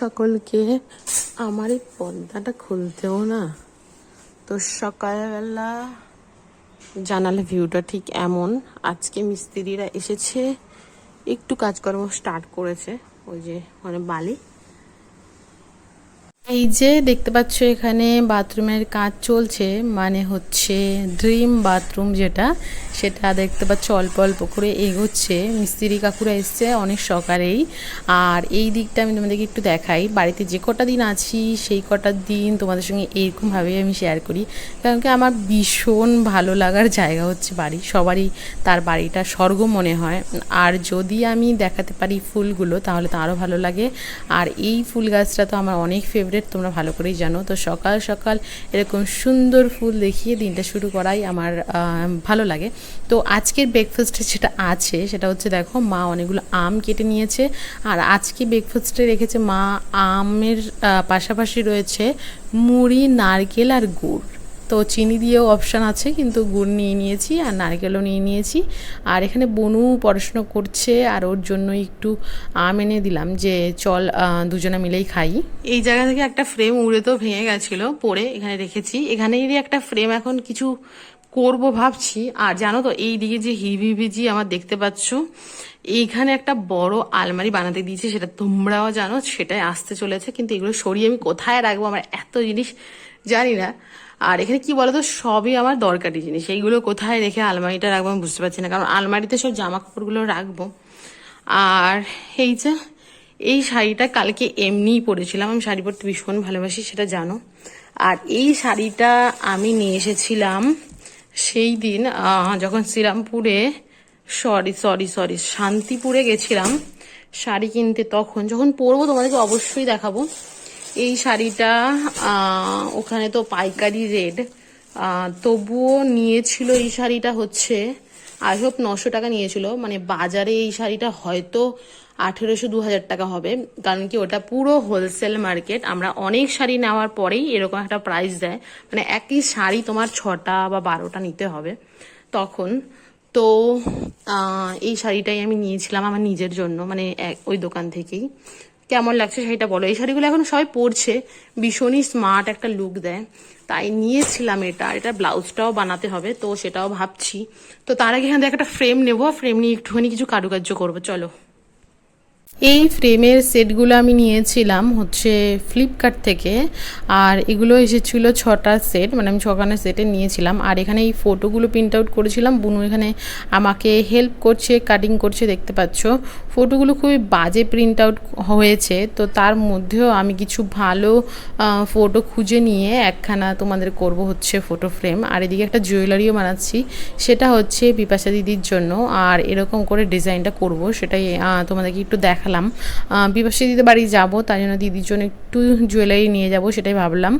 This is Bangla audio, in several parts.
সকলকে আমার এই পর্দাটা খুলতেও না। তো সকালবেলা জানালে ভিউটা ঠিক এমন। আজকে মিস্ত্রিরা এসেছে, একটু কাজকর্ম স্টার্ট করেছে, ওই যে মানে বালি। এই যে দেখতে পাচ্ছ এখানে বাথরুমের কাজ চলছে মানে হচ্ছে ড্রিম বাথরুম যেটা, সেটা দেখতে পাচ্ছ অল্প অল্প করে এগোচ্ছে। মিস্ত্রি কাকুরা এসছে অনেক সকালেই। আর এই দিকটা আমি তোমাদেরকে একটু দেখাই। বাড়িতে যে কটা দিন আছি, সেই কটা দিন তোমাদের সঙ্গে এরকমভাবে আমি শেয়ার করি। কারণ কি আমার ভীষণ ভালো লাগার জায়গা হচ্ছে বাড়ি। সবারই তার বাড়িটা স্বর্গ মনে হয়। আর যদি আমি দেখাতে পারি ফুলগুলো, তাহলে তো আরও ভালো লাগে। আর এই ফুল গাছটা তো আমার অনেক ফেভারিট তোমরা ভালো করেই জানো। তো সকাল সকাল এরকম সুন্দর ফুল দেখিয়ে দিনটা শুরু করাই আমার ভালো লাগে। তো আজকের ব্রেকফাস্টে যেটা আছে, সেটা হচ্ছে দেখো, মা অনেকগুলো আম কেটে নিয়েছে। আর আজকে ব্রেকফাস্টে রেখেছে মা, আমের পাশাপাশি রয়েছে মুড়ি, নারকেল আর গুড়। তো চিনি দিয়েও অপশান আছে, কিন্তু গুড় নিয়ে নিয়েছি আর নারকেলও নিয়ে নিয়েছি। আর এখানে বনু পড়াশুনো করছে, আর ওর জন্য একটু আম এনে দিলাম যে চল দুজনে মিলেই খাই। এই জায়গা থেকে একটা ফ্রেম উড়ে তো ভেঙে গেছিল পরে এখানে রেখেছি। এখানেই একটা ফ্রেম এখন কিছু করব ভাবছি। আর জানো তো, এই দিকে যে হিভি ভিজি আমার দেখতে পাচ্ছ, এইখানে একটা বড় আলমারি বানাতে দিয়েছি, সেটা তোমরাও জানো, সেটাই আসতে চলেছে। কিন্তু এগুলো সরিয়ে আমি কোথায় রাখব? আমার এত জিনিস জানি না। আর এখানে কি বলতো, সবই আমার দরকারি জিনিস। এইগুলো কোথায় রেখে আলমারিটা রাখব আমি বুঝতে পারছি না, কারণ আলমারিতে সব জামা কাপড়গুলো রাখব। আর এই যে, এই শাড়িটা কালকে এমনিই পরেছিলাম, আমি শাড়ি পরতে ভীষণ ভালোবাসি, সেটা জানো। আর এই শাড়িটা আমি নিয়ে এসেছিলাম সেই দিন যখন শ্রীরামপুরে সরি সরি সরি শান্তিপুরে গেছিলাম শাড়ি কিনতে, তখন যখন পরবো তোমাদেরকে অবশ্যই দেখাবো। এই শাড়িটা ওখানে তো পাইকারি রেট। তবুও নিয়েছিল এই শাড়িটা হচ্ছে, আই হোপ নশো টাকা নিয়েছিল। মানে বাজারে এই শাড়িটা হয়তো আঠেরোশো দু হাজার টাকা হবে। কারণ কি ওটা পুরো হোলসেল মার্কেট আমরা অনেক শাড়ি নেওয়ার পরেই এরকম একটা প্রাইস দেয়। মানে একই শাড়ি তোমার ছটা বা বারোটা নিতে হবে তখন। তো এই শাড়িটাই আমি নিয়েছিলাম আমার নিজের জন্য মানে ওই দোকান থেকেই। কেমন লাগছে সেটা বলো। এই শাড়িগুলো এখন সবাই পরছে, ভীষণই স্মার্ট একটা লুক দেয়। তাই নিয়েছিলাম এটা এটা ব্লাউজটাও বানাতে হবে, তো সেটাও ভাবছি। তো তার আগে এখান থেকে একটা ফ্রেম নেব ফ্রেম নিয়ে একটুখানি কিছু কারুকার্য করব, চলো। এই ফ্রেমের সেটগুলো আমি নিয়েছিলাম হচ্ছে ফ্লিপকার্ট থেকে, আর এগুলো এসেছিল ছটা সেট মানে আমি ছখানা সেটে নিয়েছিলাম। আর এখানে এই ফটোগুলো প্রিন্ট আউট করেছিলাম। বুনু এখানে আমাকে হেল্প করছে কাটিং করছে, দেখতে পাচ্ছ। ফটোগুলো খুবই বাজে প্রিন্ট আউট হয়েছে, তো তার মধ্যেও আমি কিছু ভালো ফটো খুঁজে নিয়ে একখানা তোমাদের করব হচ্ছে ফটো ফ্রেম আর এদিকে একটা জুয়েলারিও বানাচ্ছি, সেটা হচ্ছে বিপাশা দিদির জন্য। আর এরকম করে ডিজাইনটা করব, সেটাই তোমাদেরকে একটু দেখালাম। বিপাশা দিদির বাড়ি যাব তাই জন্য দিদির জন্য একটু জুয়েলারি নিয়ে যাব সেটাই ভাবলাম।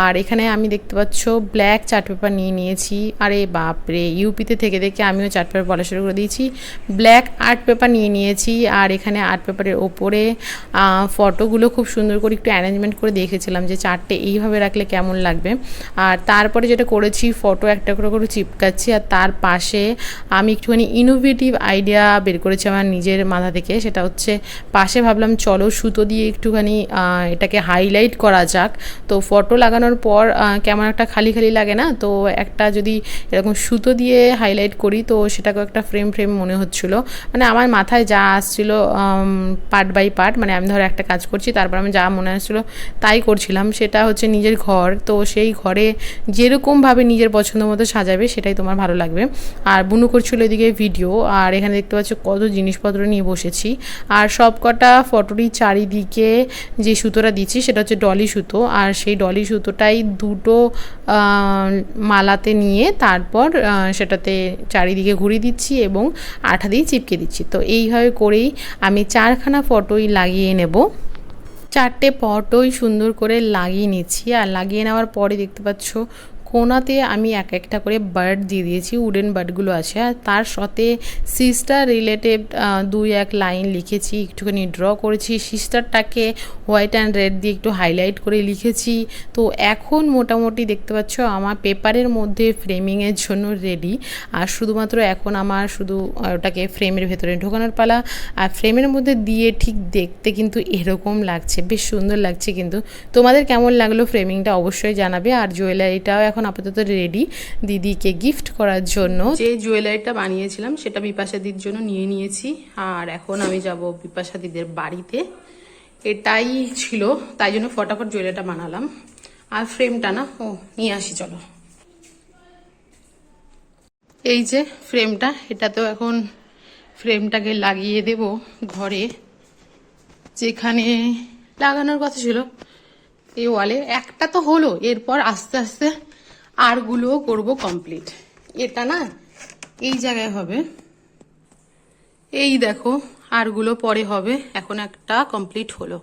আর এখানে আমি দেখতে পাচ্ছ ব্ল্যাক চার্ট পেপার নিয়ে নিয়েছি। আরে বাপরে ইউপিতে থেকে থেকে আমিও চার্ট পেপার বলা শুরু করে দিয়েছি। ব্ল্যাক আর্ট পেপার নিয়ে নিয়েছি। আর এখানে আর্ট পেপারের ওপরে ফটোগুলো খুব সুন্দর করে একটু অ্যারেঞ্জমেন্ট করে দেখেছিলাম যে চারটে এইভাবে রাখলে কেমন লাগবে। আর তারপরে যেটা করেছি ফটো একটা করে করে চিপকাচ্ছি। আর তার পাশে আমি একটুখানি ইনোভেটিভ আইডিয়া বের করেছি আমার নিজের মাথা থেকে। সেটা হচ্ছে পাশে ভাবলাম, চলো সুতো দিয়ে একটুখানি এটাকে হাইলাইট করা যাক। তো ফটো লাগানোর পর কেমন একটা খালি খালি লাগে না? তো একটা যদি এরকম সুতো দিয়ে হাইলাইট করি, তো সেটাকেও একটা ফ্রেম ফ্রেম মনে হচ্ছিল। মানে আমার মাথায় যা আসছিল পার্ট বাই পার্ট মানে আমি ধরো একটা কাজ করছি, তারপর আমি যা মনে আসছিল তাই করছিলাম। সেটা হচ্ছে নিজের ঘর। তো সেই ঘরে যেরকমভাবে নিজের পছন্দ মতো সাজাবে, সেটাই তোমার ভালো লাগবে। আর বুনু করছিল এদিকে ভিডিও আর এখানে দেখতে পাচ্ছ কত জিনিসপত্র নিয়ে বসেছি। আর সব কটা ফটোরই চারিদিকে যে সুতোটা দিচ্ছি, সেটা হচ্ছে ডলি সুতো। আর সেই ডলি সুতোটাই দুটো মালাতে নিয়ে তারপর সেটাতে চারিদিকে ঘুরিয়ে দিচ্ছি এবং আঠা দিয়ে চিপকে দিচ্ছি। তো এইভাবে করেই আমি চারখানা ফটোই লাগিয়ে নেব। চারটে ফটোই সুন্দর করে লাগিয়ে নিচ্ছি। আর লাগিয়ে নেওয়ার পরে দেখতে পাচ্ছ কোনাতে আমি এক একটা করে বার্ড দিয়ে দিয়েছি উডেন বার্ডগুলো আছে। আর তার সাথে সিস্টার রিলেটেড দুই এক লাইন লিখেছি, একটুখানি ড্র করেছি। সিস্টারটাকে হোয়াইট অ্যান্ড রেড দিয়ে একটু হাইলাইট করে লিখেছি। তো এখন মোটামুটি দেখতে পাচ্ছ, আমার পেপারের মধ্যে ফ্রেমিংয়ের জন্য রেডি আর শুধুমাত্র এখন আমার শুধু ওটাকে ফ্রেমের ভেতরে ঢোকানোর পালা। আর ফ্রেমের মধ্যে দিয়ে ঠিক দেখতে কিন্তু এরকম লাগছে, বেশ সুন্দর লাগছে কিন্তু। তোমাদের কেমন লাগল ফ্রেমিংটা অবশ্যই জানাবে। আর জুয়েলারিটাও এখন আপাতত রেডি দিদিকে গিফট করার জন্য। যে জুয়েলারিটা বানিয়েছিলাম, সেটা বিপাশা দিদির জন্য নিয়ে নিয়েছি। আর এখন আমি যাব বিপাশা দিদির বাড়িতে। এটাই ছিল, তাই জন্য ফটাফট জুয়েলারিটা বানালাম। আর ফ্রেমটা না, ও, নিয়ে আসি, চলো। এই যে ফ্রেমটা এটা তো এখন ফ্রেমটাকে লাগিয়ে দেব ঘরে। যেখানে লাগানোর কথা ছিল, এই ওয়ালে একটা তো হলো, এরপর আস্তে আস্তে আরগুলোও করব কমপ্লিট এটা না, এই জায়গায় হবে। এই দেখো, আরগুলো পরে হবে, এখন একটা কমপ্লিট হলো।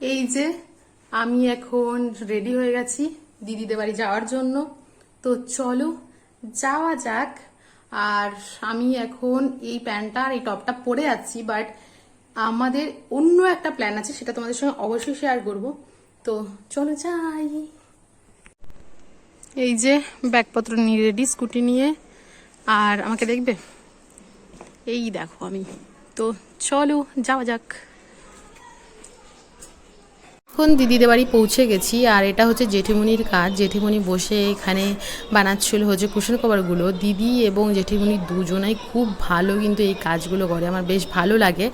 এই যে, আমি এখন রেডি হয়ে গেছি দিদিদের বাড়ি যাওয়ার জন্য। তো চলো, যাওয়া যাক। আর আমি এখন এই প্যান্টটা আর এই টপটা পরে আছি বাট আমাদের অন্য একটা প্ল্যান আছে, সেটা তোমাদের সঙ্গে অবশ্যই শেয়ার করব। তো চলো যাই। এই যে ব্যাগপত্র নিয়ে রেডি স্কুটি নিয়ে। আর আমাকে দেখবে? এই দেখো আমি। তো চলো, যাওয়া যাক। এখন দিদিদের বাড়ি পৌঁছে গেছি, আর এটা হচ্ছে জেঠিমুনির কাজ। জেঠিমুনি বসে এখানে বানাচ্ছিল হচ্ছে কুশন কভারগুলো। দিদি এবং জেঠিমুনি দুজনাই খুব ভালো কিন্তু এই কাজগুলো করে, আমার বেশ ভালো লাগে।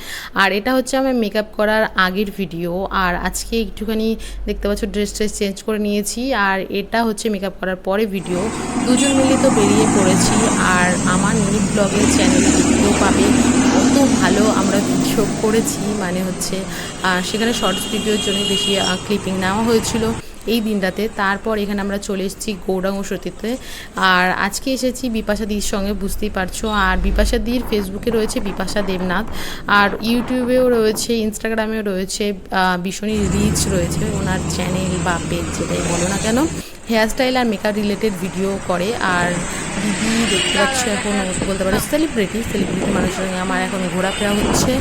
আর এটা হচ্ছে আমার মেকআপ করার আগের ভিডিও আর আজকে একটুখানি দেখতে পাচ্ছ ড্রেস ট্রেস চেঞ্জ করে নিয়েছি, আর এটা হচ্ছে মেকআপ করার পরে ভিডিও দুজন মিলে তো বেরিয়ে পড়েছি, আর আমার মিনি ব্লগের চ্যানেল পাবে। কত ভালো আমরা ভিডিও করেছি মানে হচ্ছে সেখানে শর্টস ভিডিওর জন্য বেশি ক্লিপিং নেওয়া হয়েছিল এই দিনটাতে। তারপর এখানে আমরা চলে এসেছি গৌরাঙ্গ সতীতে আর আজকে এসেছি বিপাশা দির সঙ্গে, বুঝতেই পারছ। আর বিপাশা দির ফেসবুকে রয়েছে বিপাশা দেবনাথ। আর ইউটিউবেও রয়েছে ইনস্টাগ্রামেও রয়েছে ভীষণই রিচ রয়েছে ওনার চ্যানেল বা পেজ যেটাই বলো না কেন। হেয়ারস্টাইল আর মেকআপ রিলেটেড ভিডিও করে, আর দিদি দেখতে পাচ্ছ এখন বলতে পারো সেলিব্রিটি সেলিব্রিটি মানুষের সঙ্গে আমার এখন ঘোরাফেরা হচ্ছে,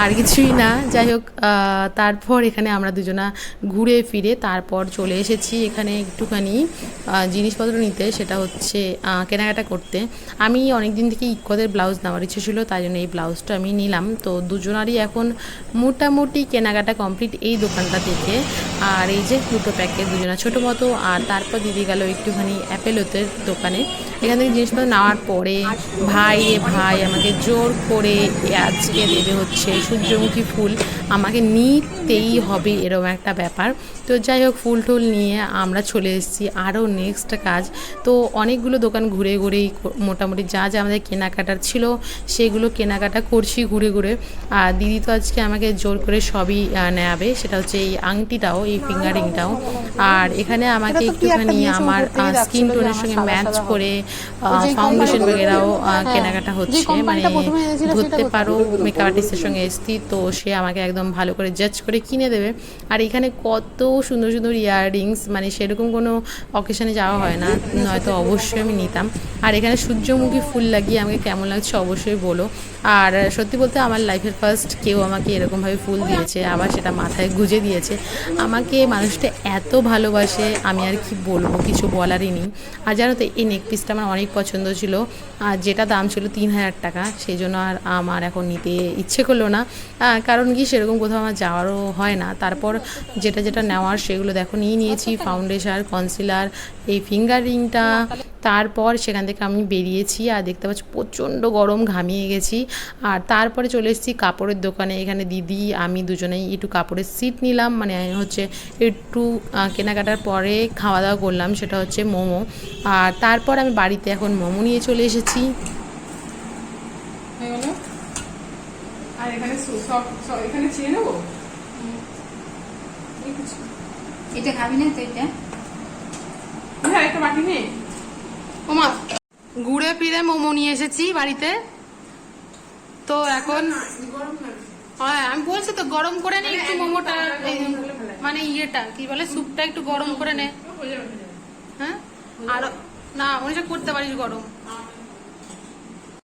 আর কিছুই না। যাই হোক তারপর এখানে আমরা দুজনা ঘুরে ফিরে তারপর চলে এসেছি এখানে একটুখানি জিনিসপত্র নিতে, সেটা হচ্ছে কেনাকাটা করতে। আমি অনেক দিন থেকে ইকোদের ব্লাউজ নেওয়ার ইচ্ছে ছিল, তাই জন্য এই ব্লাউজটা আমি নিলাম। তো দুজনারই এখন মোটামুটি কেনাকাটা কমপ্লিট এই দোকানটা থেকে। আর এই যে দুটো প্যাকেট দুজনা ছোটো মতো, আর তারপর দিদি গেল একটুখানি অ্যাপেলোতে দোকানে। এখান থেকে জিনিসপত্র নেওয়ার পরে ভাই রে ভাই আমাকে জোর করে আজকে দেবে হচ্ছে সূর্যমুখী ফুল। আমাকে নিতেই হবে এরকম একটা ব্যাপার। তো যাই হোক ফুল টুল নিয়ে আমরা চলে এসেছি আরও নেক্সট কাজ। তো অনেকগুলো দোকান ঘুরে ঘুরেই মোটামুটি যা যা আমাদের কেনাকাটার ছিল সেগুলো কেনাকাটা করছি ঘুরে ঘুরে। আর দিদি তো আজকে আমাকে জোর করে সবই নেয়াবে। সেটা হচ্ছে এই আংটিটাও এই ফিঙ্গারিংটাও। আর এখানে আমাকে একটুখানি আমার স্কিন টোনের সঙ্গে ম্যাচ করে ফাউন্ডেশন বগেরাও কেনাকাটা হচ্ছে মানে ধরতে পারো মেকআপ আর্টিস্টের সঙ্গে এসছি তো সে আমাকে একদম ভালো করে জাজ করে কিনে দেবে। আর এখানে কত সুন্দর সুন্দর ইয়াররিংস মানে সেরকম কোনো অকেশনে যাওয়া হয় না নয়তো অবশ্যই আমি নিতাম। আর এখানে সূর্যমুখী ফুল লাগিয়ে আমাকে কেমন লাগছে অবশ্যই বলো। আর সত্যি বলতে আমার লাইফের ফার্স্ট কেউ আমাকে এরকমভাবে ফুল দিয়েছে আবার সেটা মাথায় গুজে দিয়েছে। আমাকে মানুষটা এত ভালোবাসে আমি আর কি বলব কিছু বলারই নেই। আর জানো তো এই নেক পিসটা আমার অনেক পছন্দ ছিল। আর যেটা দাম ছিল তিন হাজার টাকা সেই জন্য আর আমার এখন নিতে ইচ্ছে করল না। কারণ কি সেরকম কোথাও আমার যাওয়ারও হয় না। তারপর যেটা যেটা নেওয়ার সেগুলো দেখো নিয়ে নিয়েছি। ফাউন্ডেশন কনসিলার এই ফিঙ্গার রিংটা তারপর সেখান থেকে আমি বেরিয়েছি আর দেখতে পাচ্ছি প্রচণ্ড গরম ঘামিয়ে গেছি। আর তারপরে চলে এসেছি কাপড়ের দোকানে। এখানে দিদি আমি দুজনেই একটু কাপড়ের সিট নিলাম। মানে হচ্ছে একটু কেনাকাটার পরে খাওয়া দাওয়া করলাম সেটা হচ্ছে মোমো। আর তারপর আমি বাড়িতে এখন মোমো নিয়ে চলে এসেছি। আর এখানে এখানে নেব? এটা খাবি না তো এটা? হ্যাঁ একটা বাটি নে। ওমা ঘুরে ফিরে মোমো নিয়ে এসেছি বাড়িতে। তো এখন হ্যাঁ আমি বলছি তো গরম করে নে একটু মোমোটা মানে ইয়েটা কি বলে স্যুপটা একটু গরম করে নে। হয়ে আর না মনীষা করতে পারিস গরম।